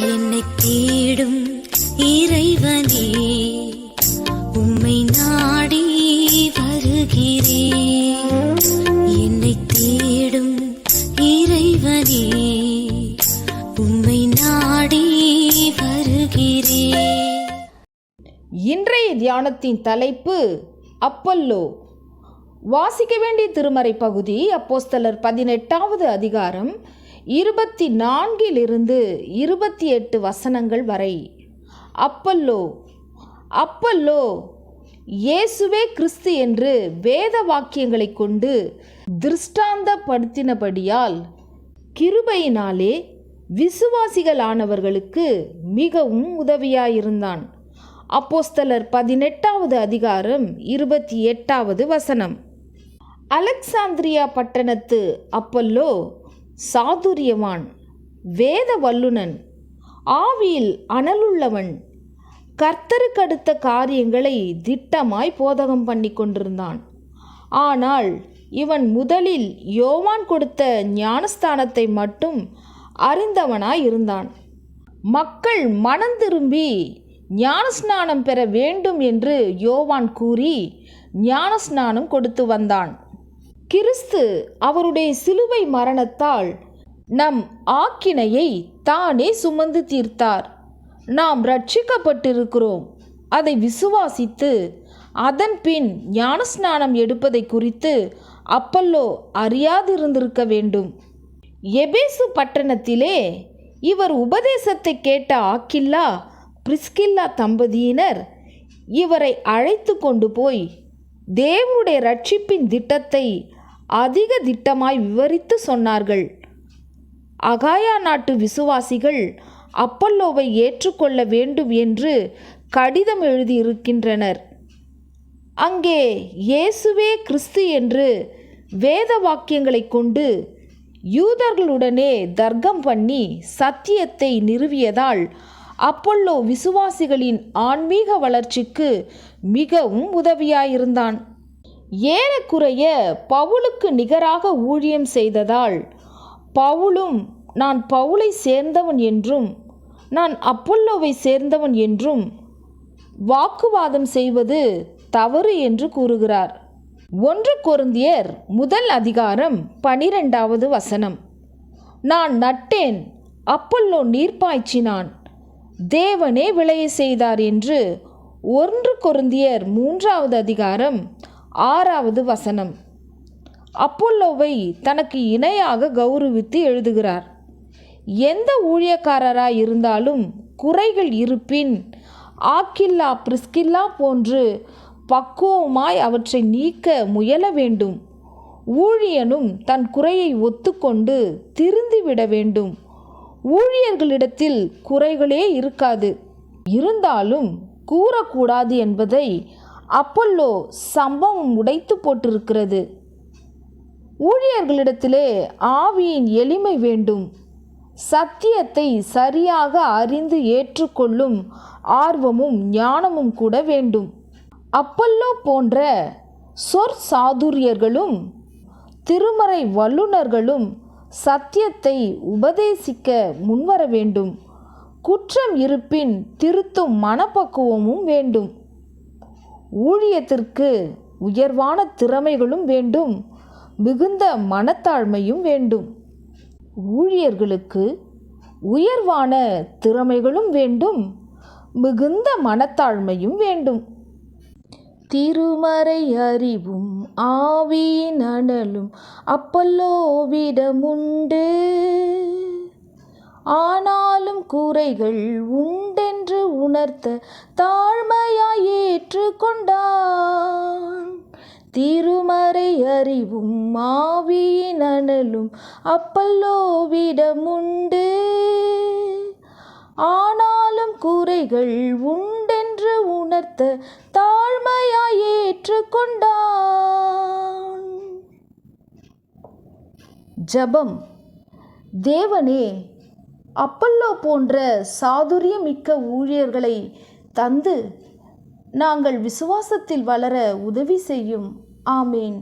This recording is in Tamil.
என்னை தேடும் இறைவனே உம்மை நாடி வருகிறேன். என்னை தேடும் இறைவனே உம்மை நாடி வருகிறேன். இன்றைய தியானத்தின் தலைப்பு அப்பல்லோ. வாசிக்க வேண்டிய திருமறை பகுதி அப்போஸ்தலர் பதினெட்டாவது அதிகாரம் இருபத்தி நான்கிலிருந்து இருபத்தி எட்டு வசனங்கள் வரை அப்பல்லோ அப்பல்லோ இயேசுவே கிறிஸ்து என்று வேத வாக்கியங்களைக் கொண்டு திருஷ்டாந்தப்படுத்தினபடியால் கிருபையினாலே விசுவாசிகளானவர்களுக்கு மிகவும் உதவியாயிருந்தான். அப்போஸ்தலர் பதினெட்டாவது அதிகாரம் இருபத்தி எட்டாவது வசனம். அலெக்சாந்திரியா பட்டணத்து அப்பல்லோ சாதுரியவான் வேத வல்லுனன் ஆவியில் அனலுள்ளவன் கர்த்தருக்கடுத்த காரியங்களை திட்டமாய் போதகம் பண்ணி கொண்டிருந்தான். ஆனால் இவன் முதலில் யோவான் கொடுத்த ஞானஸ்தானத்தை மட்டும் அறிந்தவனாய் இருந்தான். மக்கள் மனம் திரும்பி ஞானஸ்நானம் பெற வேண்டும் என்று யோவான் கூறி ஞானஸ்நானம் கொடுத்து வந்தான். கிறிஸ்து அவருடைய சிலுவை மரணத்தால் நம் ஆக்கினையை தானே சுமந்து தீர்த்தார். நாம் ரட்சிக்கப்பட்டிருக்கிறோம் அதை விசுவாசித்து அதன் பின் ஞானஸ்நானம் எடுப்பதை குறித்து அப்பல்லோ அறியாதிருந்திருக்க வேண்டும். எபேசு பட்டணத்திலே இவர் உபதேசத்தை கேட்ட ஆக்கில்லா பிரிஸ்கில்லா தம்பதியினர் இவரை அழைத்து கொண்டு போய் தேவனுடைய ரட்சிப்பின் திட்டத்தை அதிக திட்டமாய் விவரித்து சொன்னார்கள். அகாயா நாட்டு விசுவாசிகள் அப்பல்லோவை ஏற்றுக்கொள்ள வேண்டும் என்று கடிதம் எழுதியிருக்கின்றனர். அங்கே இயேசுவே கிறிஸ்து என்று வேத வாக்கியங்களைக் கொண்டு யூதர்களுடனே தர்க்கம் பண்ணி சத்தியத்தை நிறுவியதால் அப்பல்லோ விசுவாசிகளின் ஆன்மீக வளர்ச்சிக்கு மிகவும் உதவியாயிருந்தான். ஏறக்குறைய பவுலுக்கு நிகராக ஊழியம் செய்ததால் பவுலும் நான் பவுலை சேர்ந்தவன் என்றும் நான் அப்பல்லோவை சேர்ந்தவன் என்றும் வாக்குவாதம் செய்வது தவறு என்று கூறுகிறார். ஒன்று கொருந்தியர் முதல் அதிகாரம் பனிரெண்டாவது வசனம். நான் நட்டேன் அப்பல்லோ நீர் பாய்ச்சினான் தேவனே விளைய செய்தார் என்று ஒன்று கொருந்தியர் மூன்றாவது அதிகாரம் ஆறாவது வசனம். அப்பல்லோவை தனக்கு இணையாக கௌரவித்து எழுதுகிறார். எந்த ஊழியக்காரராய் இருந்தாலும் குறைகள் இருப்பின் ஆக்கில்லா பிரிஸ்கில்லா போன்று பக்குவமாய் அவற்றை நீக்க முயல வேண்டும். ஊழியனும் தன் குறையை ஒத்துக்கொண்டு திருந்திவிட வேண்டும். ஊழியர்களிடத்தில் குறைகளே இருக்காது. இருந்தாலும் கூறக்கூடாது என்பதை அப்பல்லோ சம்பவம் உடைத்து போட்டிருக்கிறது. ஊழியர்களிடத்திலே ஆவியின் எளிமை வேண்டும். சத்தியத்தை சரியாக அறிந்து ஏற்றுக்கொள்ளும் ஆர்வமும் ஞானமும் கூட வேண்டும். அப்பல்லோ போன்ற சொற்சாதுரியர்களும் திருமறை வல்லுனர்களும் சத்தியத்தை உபதேசிக்க முன்வர வேண்டும். குற்றம் இருப்பின் திருத்தும் மனப்பக்குவமும் வேண்டும். ஊழியத்திற்கு உயர்வான திறமைகளும் வேண்டும் மிகுந்த மனத்தாழ்மையும் வேண்டும். ஊழியர்களுக்கு உயர்வான திறமைகளும் வேண்டும் மிகுந்த மனத்தாழ்மையும் வேண்டும். திருமறை அறிவும் ஆவியின் அனலும் அப்பல்லோவிடமுண்டு. ஆனாலும் கூரைகள் உண்டு உணர்த்த தாழ்மையாய் ஏற்றுக்கொண்டான். திருமறை அறிவும் மாவியின் அனலும் அப்பல்லோவிடமுண்டு ஆனாலும் குறைகள் உண்டென்று உணர்த்த தாழ்மையாய் ஏற்றுக்கொண்டான். ஜபம். தேவனே அப்பல்லோ போன்ற சாதுரியமிக்க ஊழியர்களை தந்து நாங்கள் விசுவாசத்தில் வளர உதவி செய்யும். ஆமேன்.